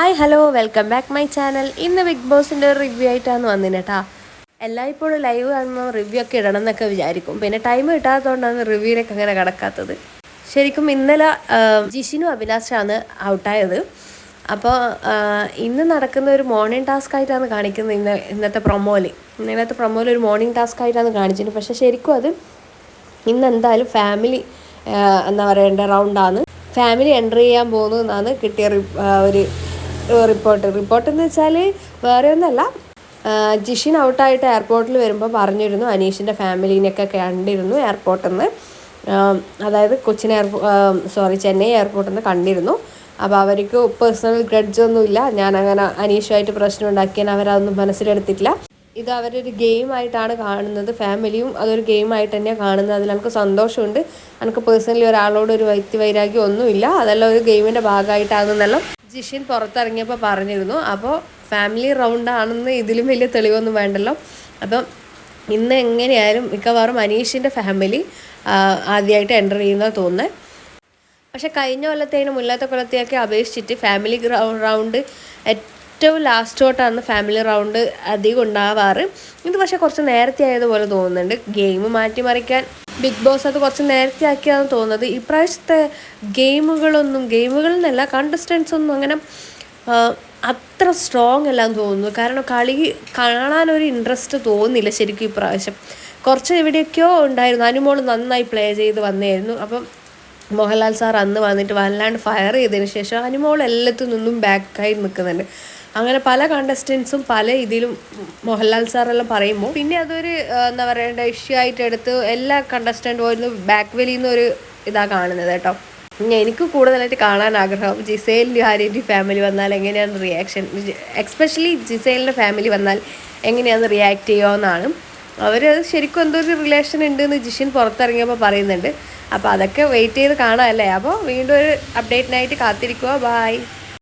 Hi hello welcome back my channel. ഇന്ന് big ബോസിന്റെ ഒരു റിവ്യൂ ആയിട്ടാണ് വന്നിന് കേട്ടാ എല്ലായ്പ്പോഴും ലൈവ് കാണുമ്പോൾ റിവ്യൂ ഒക്കെ ഇടണം എന്നൊക്കെ വിചാരിക്കും. പിന്നെ ടൈം കിട്ടാത്തതുകൊണ്ടാണ് റിവ്യൂവിലേക്ക് അങ്ങനെ കിടക്കാത്തത്. ശരിക്കും ഇന്നലെ ജിഷിനും അഭിലാഷാണ് ഔട്ടായത്. അപ്പോൾ ഇന്ന് നടക്കുന്ന ഒരു മോർണിംഗ് ടാസ്ക് ആയിട്ടാണ് കാണിക്കുന്നത് ഇന്ന് ഇന്നത്തെ പ്രൊമോയിൽ ഇന്നത്തെ പ്രൊമോയിൽ ഒരു മോർണിംഗ് ടാസ്ക് ആയിട്ടാണ് കാണിച്ചിട്ട് പക്ഷേ ശരിക്കും അത് ഇന്ന് എന്തായാലും ഫാമിലി എന്താ പറയേണ്ട റൗണ്ടാണ് ഫാമിലി എന്റർ ചെയ്യാൻ പോകുന്നു എന്നാണ് കിട്ടിയ ഒരു റിപ്പോർട്ട്. റിപ്പോർട്ട് എന്ന് വെച്ചാൽ വേറെ ഒന്നല്ല. ജിഷിൻ ഔട്ടായിട്ട് എയർപോർട്ടിൽ വരുമ്പോൾ പറഞ്ഞിരുന്നു അനീഷിന്റെ ഫാമിലീനെയൊക്കെ കണ്ടിരുന്നു എയർപോർട്ടിൽ നിന്ന് അതായത് കൊച്ചിൻ എയർപോ സോറി ചെന്നൈ എയർപോർട്ടിൽ നിന്ന് കണ്ടിരുന്നു. അപ്പോൾ അവർക്ക് പേഴ്സണൽ ഗ്രഡ്ജ് ഒന്നുമില്ല. ഞാൻ അങ്ങനെ അനീഷുമായിട്ട് പ്രശ്നം ഉണ്ടാക്കിയാൽ അവരതൊന്നും മനസ്സിലെടുത്തിട്ടില്ല. ഇത് അവരൊരു ഗെയിമായിട്ടാണ് കാണുന്നത്. ഫാമിലിയും അതൊരു ഗെയിമായിട്ട് തന്നെയാണ് കാണുന്നത്. അതിൽ നമുക്ക് സന്തോഷമുണ്ട്. എനിക്ക് പേഴ്സണലി ഒരാളോട് ഒരു വ്യക്തി വൈരാഗ്യം ഒന്നുമില്ല. അതെല്ലാം ഒരു ഗെയിമിന്റെ ഭാഗമായിട്ടാണെന്നെല്ലാം ജിഷിൻ പുറത്തിറങ്ങിയപ്പോൾ പറഞ്ഞിരുന്നു. അപ്പോൾ ഫാമിലി റൗണ്ട് ആണെന്ന് ഇതിലും വലിയ തെളിവൊന്നും വേണ്ടല്ലോ. അപ്പം ഇന്ന് എങ്ങനെയായാലും മിക്കവാറും അനീഷിന്റെ ഫാമിലി ആദ്യമായിട്ട് എന്റർ ചെയ്യുന്ന തോന്നുന്നത് പക്ഷെ കഴിഞ്ഞ കൊല്ലത്തേനും മുല്ലാത്ത കൊല്ലത്തെയൊക്കെ അപേക്ഷിച്ചിട്ട് ഫാമിലി റൗണ്ട് ഏറ്റവും ലാസ്റ്റോട്ടാണ് ഫാമിലി റൗണ്ട് അധികം ഉണ്ടാവാറ്. ഇത് പക്ഷെ കുറച്ച് നേരത്തെ ആയതുപോലെ തോന്നുന്നുണ്ട്. ഗെയിം മാറ്റിമറിക്കാൻ ബിഗ് ബോസ് അത് കുറച്ച് നേരത്തെ ആക്കിയാണ് തോന്നുന്നത്. ഇപ്രാവശ്യത്തെ ഗെയിമുകളൊന്നും ഗെയിമുകളിൽ നിന്നല്ല കണ്ടസ്റ്റൻസ് ഒന്നും അങ്ങനെ അത്ര സ്ട്രോങ് എല്ലാം തോന്നുന്നു. കാരണം കളി കാണാനൊരു ഇൻട്രസ്റ്റ് തോന്നുന്നില്ല ശരിക്കും ഇപ്രാവശ്യം. കുറച്ച് എവിടെയൊക്കെയോ ഉണ്ടായിരുന്നു. അനുമോൾ നന്നായി പ്ലേ ചെയ്ത് വന്നായിരുന്നു അപ്പം മോഹൻലാൽ സാർ അന്ന് വന്നിട്ട് വല്ലാണ്ട് ഫയർ ചെയ്തതിന് ശേഷം അനുമോൾ എല്ലാത്തിൽ നിന്നും ബാക്കായി നിൽക്കുന്നുണ്ട്. അങ്ങനെ പല കണ്ടസ്റ്റൻസും പല ഇതിലും മോഹൻലാൽ സാറെല്ലാം പറയുമ്പോൾ പിന്നെ അതൊരു എന്താ പറയേണ്ട ഇഷ്യൂ ആയിട്ട് എടുത്ത് എല്ലാ കണ്ടസ്റ്റന്റ് പോയിരുന്നു ബാക്ക് വലിയുന്ന ഒരു ഇതാ കാണുന്നത് കേട്ടോ. എനിക്ക് കൂടുതലായിട്ട് കാണാൻ ആഗ്രഹം ജിസേലിന്റെ ആര്യന്റെ ഫാമിലി വന്നാൽ എങ്ങനെയാണ് റിയാക്ഷൻ എക്സ്പെഷ്യലി ജിസേലിന്റെ ഫാമിലി വന്നാൽ എങ്ങനെയാണ് റിയാക്ട് ചെയ്യുമെന്നാണ് അവർ ശരിക്കും എന്തോ ഒരു റിലേഷൻ ഉണ്ട് എന്ന് ജിഷിൻ പുറത്തിറങ്ങിയപ്പോൾ പറയുന്നുണ്ട്. അപ്പോൾ അതൊക്കെ വെയിറ്റ് ചെയ്ത് കാണാമല്ലേ അപ്പോൾ വീണ്ടും ഒരു അപ്ഡേറ്റിനായിട്ട് കാത്തിരിക്കുക ബായ്